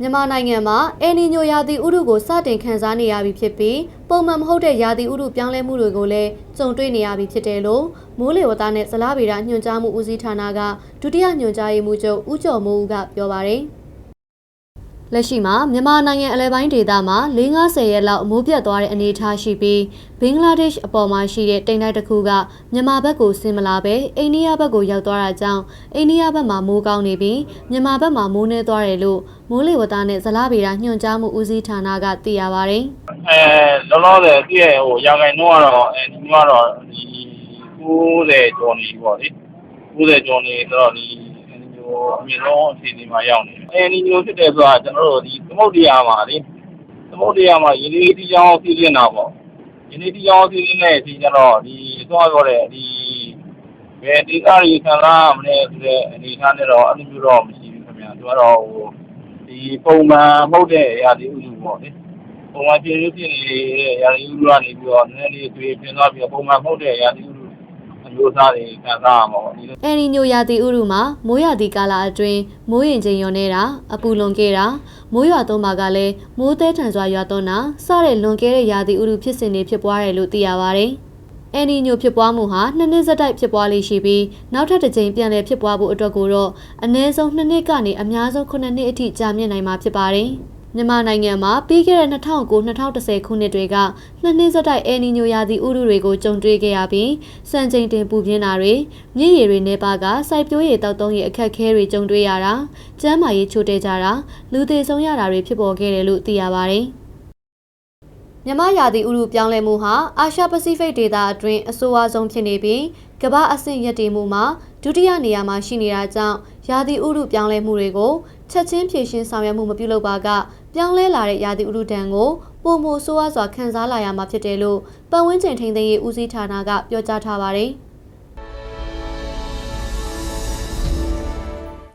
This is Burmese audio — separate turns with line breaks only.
မြန်မာနိုင်ငံမှာအယ်နီညိုရာသီဥတုကိုစတင်ခံစားနေရပြီဖြစ်ပြီးပုံမှန်မဟုတ်တဲ့ရာသီဥတုပြောင်းလဲမှုတွေကိုလည်းကြုံတွေ့နေရပြီဖြစ်တယ်လို့မိုးလေဝသနဲ့ဇလားဗေဒညွှန်ကြားမှုဦးစီးဌာနကဒုတိယညွှန်ကြားရေးမှူးချုပ်ဦးကျော်မိုးဦးကပြောပါတယ်။ လက်ရှိမှာမြန်မာနိုင်ငံအလဲပိုင်းဒေသမှာ4-50ရက်လောက်အမိုးပြတ်သွားတဲ့အနေအထားရှိပြီးဘင်္ဂလားဒေ့ရှ်အပေါ်မှာရှိတဲ့တိမ်တိုက်တစ်ခုကမြန်မာဘက်ကိုဆင်းမလာပဲအိန္ဒိယဘက်ကိုရောက်သွားတာကြောင့်အိန္ဒိယဘက်မှာမိုးကောင်းနေပြီးမြန်မာဘက်မှာမိုးနှဲသွားတယ်လို့မိုးလေဝသနဲ့ဇလားဗေဒညွှန်ကြားမှုဦးစီးဌာနကသိရပါဗျ။
အဲလောလောဆယ်ပြည့်ဟိုရာခိုင်နှုန်းကတော့အဲဒီကတော့ဒီ90ကျော်နေပြီပေါ့လေ90ကျော်နေဆိုတော့ဒီဟို အမြင့်ဆုံးအခြေအနေမှာရောက်နေတယ်အဲဒီမျိုးဖြစ်တယ်ဆိုတာကျွန်တော်တို့ဒီသမုဒ္ဒရာမှာလေသမုဒ္ဒရာမှာရင်းနှီးတိချောင်းစီးနေတာပေါ့ရင်းနှီးတိချောင်းစီးနေတဲ့အချိန်ကျတော့ဒီသွားပြောတဲ့ဒီဘယ်ဒေသကြီးခံစားမလဲဆိုတဲ့အနေအထားနဲ့တော့အဲ့လိုမျိုးတော့မရှိဘူးခင်ဗျာသူကတော့ဟိုဒီပုံမှန်မဟုတ်တဲ့ရာသီဥတုပေါ့လေပုံမှန်ပြည့်စုံဖြစ်နေတဲ့ရာသီဥတုကနေပြီးတော့နည်းနည်းလေးတွေ့ပြင်သွားပြီးတော့ပုံမှန်မဟုတ်တဲ့ရာသီဥတု အမျိုးအစားတွေခံစားရမှာပေါ့ဒီလို
အယ်နီညိုရာသီဥတုမှာမိုးရာသီကာလအတွင်းမိုးရင်ချိန်လျော်နေတာအပူလွန်ကဲတာမိုးရွာသွန်းမှာကလည်းမိုးသေးထန်စွာရွာသွန်းတာစတဲ့လွန်ကဲတဲ့ရာသီဥတုဖြစ်စဉ်တွေဖြစ်ပွားတယ်လို့သိရပါတယ်။အယ်နီညိုဖြစ်ပွားမှုဟာနှစ်နှစ်ဆက်တိုက်ဖြစ်ပွားလိမ့်ရှိပြီးနောက်ထပ်တစ်ကြိမ်ပြန်လည်ဖြစ်ပွားဖို့အတွက်ကိုတော့အနည်းဆုံးနှစ်နှစ်ကနေအများဆုံး9နှစ်အထိကြာမြင့်နိုင်မှာဖြစ်ပါတယ်။ မြန်မာနိုင်ငံမှာပြီးခဲ့တဲ့2009-2010ခုနှစ်တွေကနှစ်နှစ်ဆက်တိုက်အယ်နီညိုရာသီဥတုတွေကိုကြုံတွေ့ခဲ့ရပြီးစံချိန်တင်ပူပြင်းတာတွေမြင့်ရည်တွေနေပါကစိုက်ပျိုးရည်တောက်သုံးရည်အခက်အခဲတွေကြုံတွေ့ရတာကျန်းမာရေးချို့တဲ့ကြတာလူသေးဆုံးရတာတွေဖြစ်ပေါ်ခဲ့တယ်လို့သိရပါတယ်။မြမရာသီဥတုပြောင်းလဲမှုဟာအာရှပစိဖိတ်ဒေသအတွင်းအဆိုးအဆုံးဖြစ်နေပြီးကမ္ဘာအဆင့်ရည်တည်မှုမှာဒုတိယနေရာမှာရှိနေတာကြောင့်ရာသီဥတုပြောင်းလဲမှုတွေကိုချက်ချင်းဖြည့်ရှင်းဆောင်ရွက်မှုမပြုလုပ်ပါက ပြောင်းလဲလာတဲ့ရာသီဥတုတံကိုပုံမိုဆိုးဝါးစွာခံစားလာရမှာဖြစ်တယ်လို့ပတ်ဝန်းကျင်ထိန်းသိမ်းရေးဦးစီးဌာနကပြောကြားထားပါတယ်။